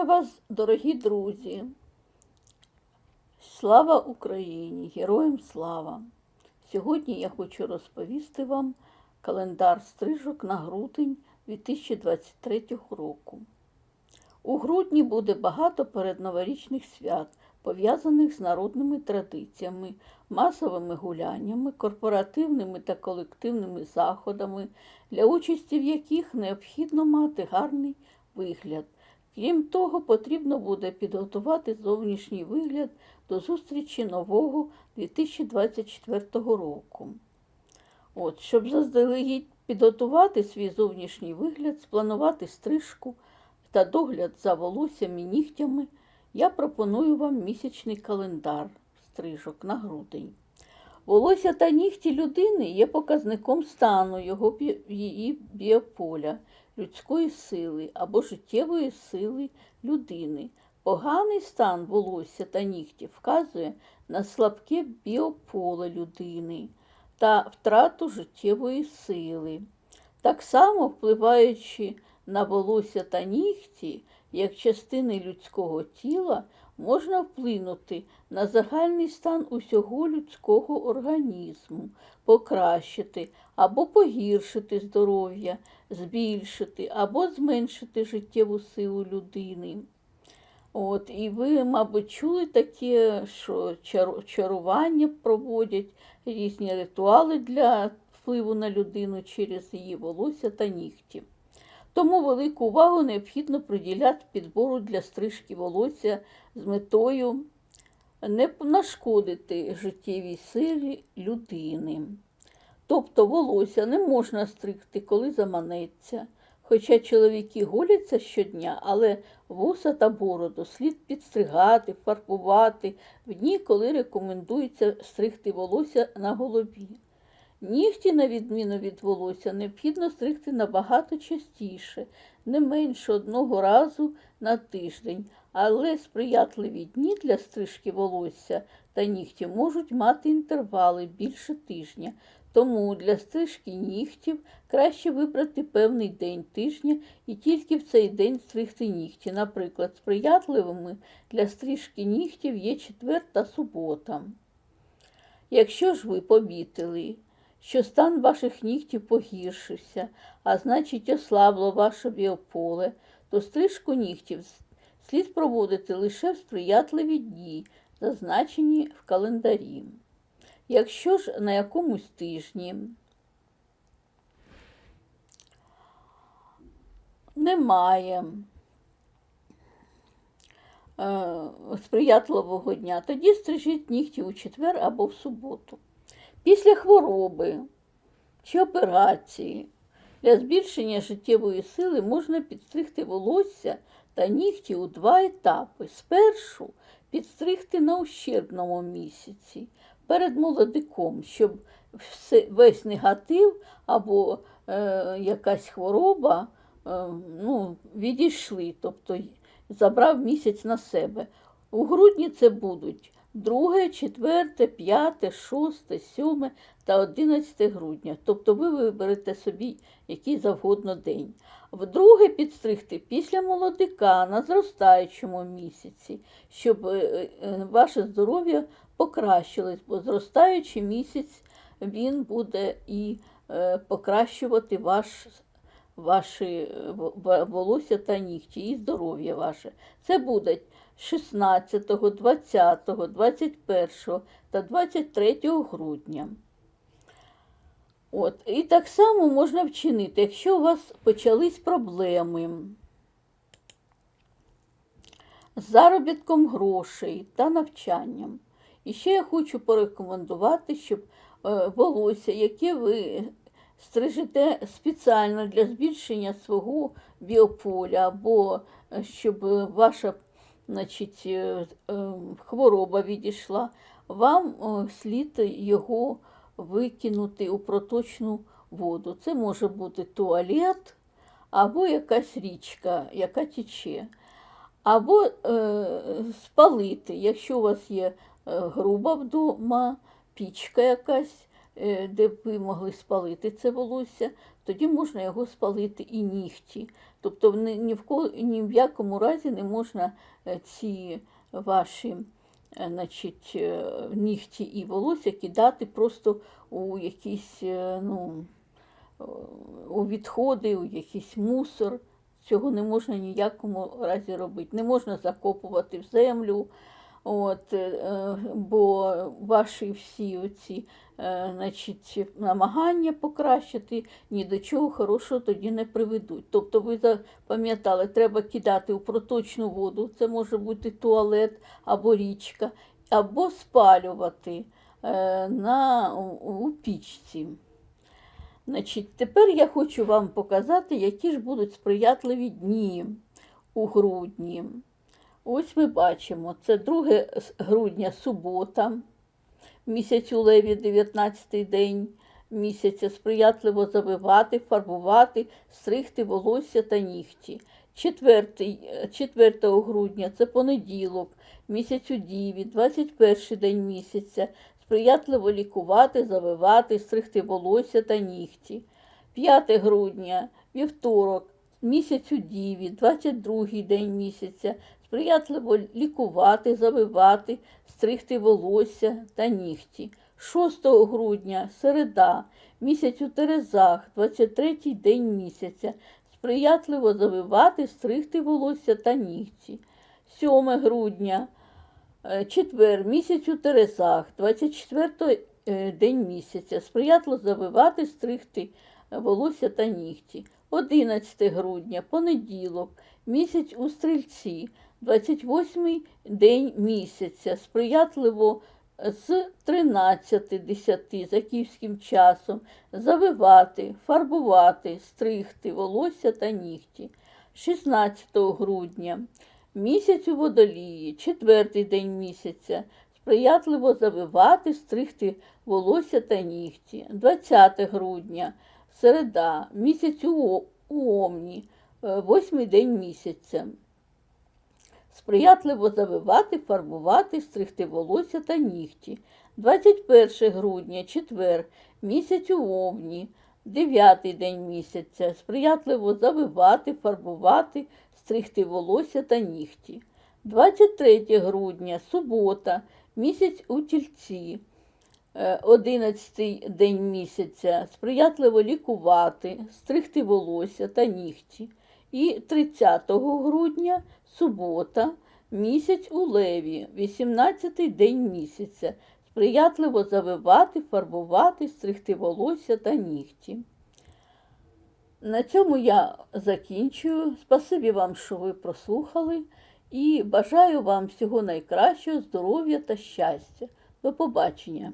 вас, дорогі друзі! Слава Україні! Героям слава! Сьогодні я хочу розповісти вам календар стрижок на грудень 2023 року. У грудні буде багато передноворічних свят, пов'язаних з народними традиціями, масовими гуляннями, корпоративними та колективними заходами, для участі в яких необхідно мати гарний вигляд. Крім того, потрібно буде підготувати зовнішній вигляд до зустрічі нового 2024 року. От, щоб заздалегідь підготувати свій зовнішній вигляд, спланувати стрижку та догляд за волоссям і нігтями, я пропоную вам місячний календар стрижок на грудень. Волосся та нігті людини є показником стану його її біополя, людської сили або життєвої сили людини. Поганий стан волосся та нігтів вказує на слабке біополе людини та втрату життєвої сили. Так само впливаючи на волосся та нігті, як частини людського тіла, можна вплинути на загальний стан усього людського організму, покращити або погіршити здоров'я, збільшити або зменшити життєву силу людини. От, і ви, мабуть, чули таке, що чарування проводять різні ритуали для впливу на людину через її волосся та нігті. Тому велику увагу необхідно приділяти підбору для стрижки волосся з метою не нашкодити життєвій силі людини. Тобто волосся не можна стригти, коли заманеться. Хоча чоловіки голяться щодня, але вуса та бороду слід підстригати, фарбувати в дні, коли рекомендується стригти волосся на голові. Нігті, на відміну від волосся, необхідно стригти набагато частіше, не менше одного разу на тиждень, але сприятливі дні для стрижки волосся та нігтів можуть мати інтервали більше тижня. Тому для стрижки нігтів краще вибрати певний день тижня і тільки в цей день стригти нігті. Наприклад, сприятливими для стрижки нігтів є четвер та субота. Якщо ж ви помітили, що стан ваших нігтів погіршився, а значить ослабло ваше біополе, то стрижку нігтів слід проводити лише в сприятливі дні, зазначені в календарі. Якщо ж на якомусь тижні немає е, сприятливого дня, тоді стрижіть нігті у четвер або в суботу. Після хвороби чи операції для збільшення життєвої сили можна підстригти волосся та нігті у два етапи. Спершу підстригти на ущербному місяці перед молодиком, щоб весь негатив або е, якась хвороба е, ну, відійшли, тобто забрав місяць на себе. У грудні це будуть 2, 4, 5, 6, 7 та 11 грудня. Тобто ви виберете собі який завгодно день. Вдруге підстригти після молодика на зростаючому місяці, щоб е, е, ваше здоров'я покращилось, бо зростаючий місяць він буде і е, покращувати ваш ваші е, волосся та нігті і здоров'я ваше. Це буде 16, 20, 21 та 23 грудня. От. І так само можна вчинити, якщо у вас почались проблеми з заробітком грошей та навчанням. І ще я хочу порекомендувати, щоб е, волосся, яке ви стрижете спеціально для збільшення свого біополя, або е, щоб ваша значить, е, е, хвороба відійшла, вам слід його викинути у проточну воду. Це може бути туалет або якась річка, яка тече. Або е, спалити, якщо у вас є груба вдома, пічка якась, де б ви могли спалити це волосся, тоді можна його спалити і нігті. Тобто ні, в, ко- ні в якому разі не можна е, ці ваші е, значить, е, нігті і волосся кидати просто у якісь е, ну, е, у відходи, у якийсь мусор. Цього не можна ніякому разі робити. Не можна закопувати в землю. От, е, бо ваші всі оці е, значить, намагання покращити ні до чого хорошого тоді не приведуть. Тобто ви запам'ятали, треба кидати у проточну воду, це може бути туалет або річка, або спалювати е, на, у, пічці. Значить, тепер я хочу вам показати, які ж будуть сприятливі дні у грудні. Ось ми бачимо, це 2 грудня субота, місяць у леві, 19 день місяця, сприятливо завивати, фарбувати, стригти волосся та нігті. 4, 4 грудня це понеділок, місяць у Діві, 21 день місяця, сприятливо лікувати, завивати, стригти волосся та нігті. 5 грудня, вівторок, місяць у Діві, 22 день місяця, сприятливо лікувати, завивати, стригти волосся та нігті. 6 грудня, середа, місяць у Терезах, 23 день місяця, сприятливо завивати, стригти волосся та нігті. 7 грудня, е, четвер, місяць у Терезах, 24 е, день місяця, сприятливо завивати, стригти е, волосся та нігті. 11 грудня, понеділок, місяць у Стрільці, 28 день місяця, сприятливо з 13.10 за київським часом завивати, фарбувати, стригти волосся та нігті. 16 грудня, місяць у водолії, четвертий день місяця, сприятливо завивати, стригти волосся та нігті. 20 грудня, середа, місяць у Омні, е, восьмий день місяця. Сприятливо завивати, фарбувати, стригти волосся та нігті. 21 грудня, четвер, місяць у Овні, дев'ятий день місяця. Сприятливо завивати, фарбувати, стригти волосся та нігті. 23 грудня, субота, місяць у тільці. Е, 11 день місяця, сприятливо лікувати, стригти волосся та нігті. І 30 грудня, субота, місяць у леві, 18-й день місяця, сприятливо завивати, фарбувати, стригти волосся та нігті. На цьому я закінчую. Спасибі вам, що ви прослухали, і бажаю вам всього найкращого, здоров'я та щастя. До побачення!